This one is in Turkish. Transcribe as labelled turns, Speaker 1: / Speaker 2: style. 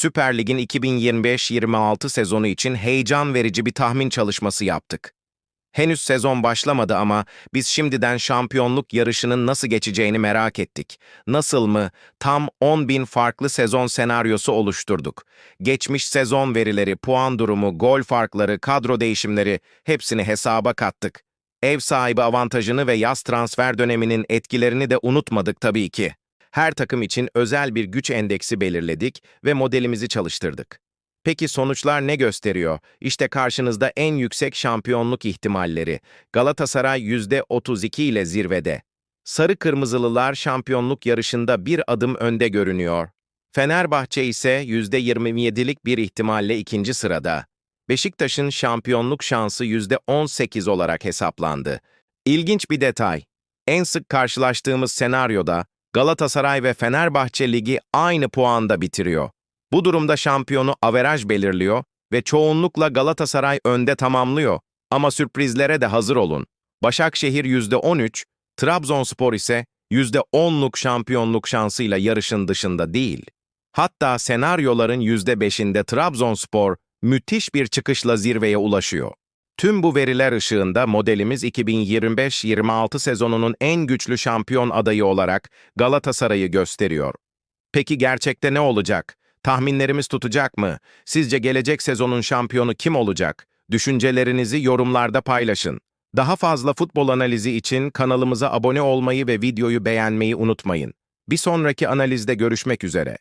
Speaker 1: Süper Lig'in 2025-26 sezonu için heyecan verici bir tahmin çalışması yaptık. Henüz sezon başlamadı ama biz şimdiden şampiyonluk yarışının nasıl geçeceğini merak ettik. Nasıl mı? Tam 10 bin farklı sezon senaryosu oluşturduk. Geçmiş sezon verileri, puan durumu, gol farkları, kadro değişimleri hepsini hesaba kattık. Ev sahibi avantajını ve yaz transfer döneminin etkilerini de unutmadık tabii ki. Her takım için özel bir güç endeksi belirledik ve modelimizi çalıştırdık. Peki sonuçlar ne gösteriyor? İşte karşınızda en yüksek şampiyonluk ihtimalleri. Galatasaray %32 ile zirvede. Sarı Kırmızılılar şampiyonluk yarışında bir adım önde görünüyor. Fenerbahçe ise %27'lik bir ihtimalle ikinci sırada. Beşiktaş'ın şampiyonluk şansı %18 olarak hesaplandı. İlginç bir detay. En sık karşılaştığımız senaryoda Galatasaray ve Fenerbahçe ligi aynı puanda bitiriyor. Bu durumda şampiyonu averaj belirliyor ve çoğunlukla Galatasaray önde tamamlıyor. Ama sürprizlere de hazır olun. Başakşehir %13, Trabzonspor ise %10'luk şampiyonluk şansıyla yarışın dışında değil. Hatta senaryoların %5'inde Trabzonspor müthiş bir çıkışla zirveye ulaşıyor. Tüm bu veriler ışığında modelimiz 2025-26 sezonunun en güçlü şampiyon adayı olarak Galatasaray'ı gösteriyor. Peki gerçekte ne olacak? Tahminlerimiz tutacak mı? Sizce gelecek sezonun şampiyonu kim olacak? Düşüncelerinizi yorumlarda paylaşın. Daha fazla futbol analizi için kanalımıza abone olmayı ve videoyu beğenmeyi unutmayın. Bir sonraki analizde görüşmek üzere.